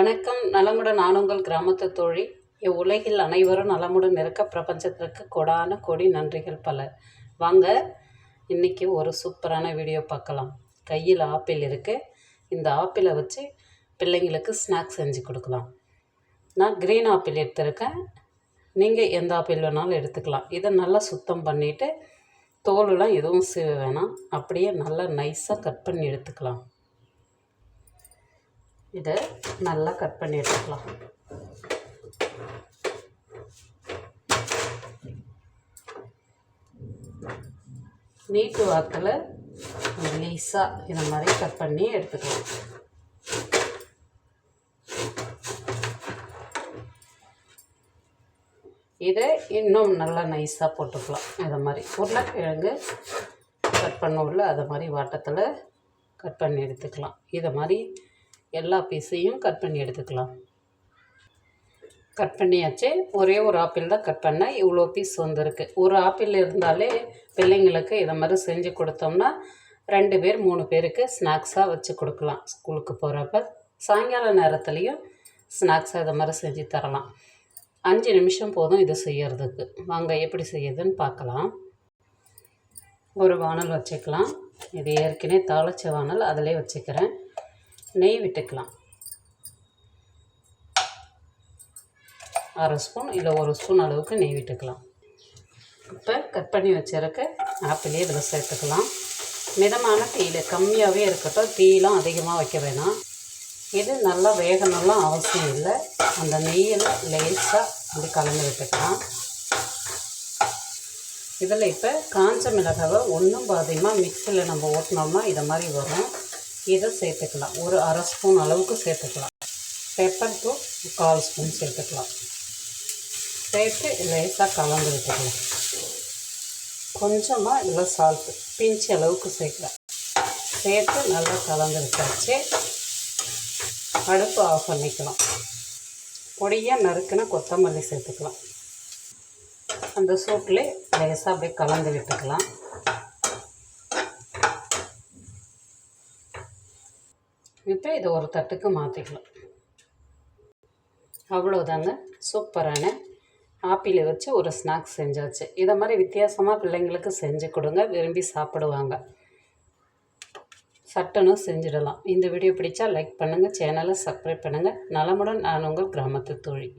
வணக்கம். நலமுடன் நான் உங்கள் கிராமத்து தோழி. இவ்வுலகில் அனைவரும் நலமுடன் இருக்க பிரபஞ்சத்திற்கு கொடான கொடி நன்றிகள் பல. வாங்க இன்றைக்கி ஒரு சூப்பரான வீடியோ பார்க்கலாம். கையில் ஆப்பிள் இருக்குது இந்த ஆப்பிளை வச்சு பிள்ளைங்களுக்கு ஸ்நாக்ஸ் செஞ்சு கொடுக்கலாம். நான் க்ரீன் ஆப்பிள் எடுத்திருக்கேன். நீங்கள் எந்த ஆப்பிள் வேணாலும் எடுத்துக்கலாம். இதை நல்லா சுத்தம் பண்ணிவிட்டு தோலெலாம் எதுவும் சீவ வேணாம். அப்படியே நல்லா நைஸாக கட் பண்ணி எடுத்துக்கலாம். இதை நல்லா கட் பண்ணி எடுத்துக்கலாம். நீட்டு வாக்கில் லீஸாக இந்த மாதிரி கட் பண்ணி எடுத்துக்கலாம். இதை இன்னும் நல்லா நைஸாக போட்டுக்கலாம். இதை மாதிரி உருளைக்கிழங்கு கட் பண்ணுவோம்ல அதை மாதிரி வாட்டத்தில் கட் பண்ணி எடுத்துக்கலாம். இதை மாதிரி எல்லா பீஸையும் கட் பண்ணி எடுத்துக்கலாம். கட் பண்ணியாச்சு. ஒரே ஒரு ஆப்பிள் தான் கட் பண்ணேன் இவ்வளோ பீஸ் வந்திருக்கு. ஒரு ஆப்பிள் இருந்தாலே பிள்ளைங்களுக்கு இதை மாதிரி செஞ்சு கொடுத்தோம்னா ரெண்டு பேர் மூணு பேருக்கு ஸ்நாக்ஸாக வச்சு கொடுக்கலாம் ஸ்கூலுக்கு போகிறப்ப சாயங்கால நேரத்துலேயும் ஸ்நாக்ஸாக இதை மாதிரி செஞ்சு தரலாம். அஞ்சு நிமிஷம் போதும் இது செய்யறதுக்கு. வாங்க எப்படி செய்யுதுன்னு பார்க்கலாம். ஒரு வானல் வச்சுக்கலாம். இது ஏற்கனவே தாளிச்ச வானல் அதிலே வச்சுக்கிறேன். நெய் விட்டுக்கலாம். அரை ஸ்பூன் இல்லை ஒரு ஸ்பூன் அளவுக்கு நெய் விட்டுக்கலாம். இப்போ கட் பண்ணி வச்சிருக்க ஆப்பிளே இதில் சேர்த்துக்கலாம். மிதமான தீயில் கம்மியாகவே இருக்கட்டும் தீயெலாம் அதிகமாக வைக்க வேணாம். இது நல்லா வேகணும்லாம் அவசியம் இல்லை. அந்த நெய்யில் லேஸாக அப்படி கலந்து விட்டுக்கலாம். இதில் இப்போ காஞ்ச மிளகாவை ஒன்றும் பாதியமாக மிக்சியில் நம்ம ஓட்டினோம்னா இதை மாதிரி வரும். இதை சேர்த்துக்கலாம். ஒரு அரை ஸ்பூன் அளவுக்கு சேர்த்துக்கலாம். பெப்பர் தூள் கால் ஸ்பூன் சேர்த்துக்கலாம். சேர்த்து லேசாக கலந்து விட்டுக்கலாம். கொஞ்சமாக இதில் சால்ட்டு பிஞ்சு அளவுக்கு சேர்க்கலாம் சேர்த்து நல்லா கலந்து விட்டாச்சு. அடுப்பு ஆஃப் பண்ணிக்கலாம். பொடியாக நறுக்குன கொத்தமல்லி சேர்த்துக்கலாம். அந்த சூட்டில் லேசாக அப்படியே கலந்து விட்டுக்கலாம். இப்போ இதை ஒரு தட்டுக்கு மாற்றிக்கலாம் அவ்வளோதாங்க சூப்பரான ஆப்பிளை வச்சு ஒரு ஸ்நாக்ஸ் செஞ்சாச்சு. இதை மாதிரி வித்தியாசமாக பிள்ளைங்களுக்கு செஞ்சு கொடுங்க. விரும்பி சாப்பிடுவாங்க. சட்டனும் செஞ்சிடலாம். இந்த வீடியோ பிடிச்சா லைக் பண்ணுங்கள் சேனலை சப்ஸ்கிரைப் பண்ணுங்கள் நலமுடன் நான் உங்கள் கிராமத்து தோழி.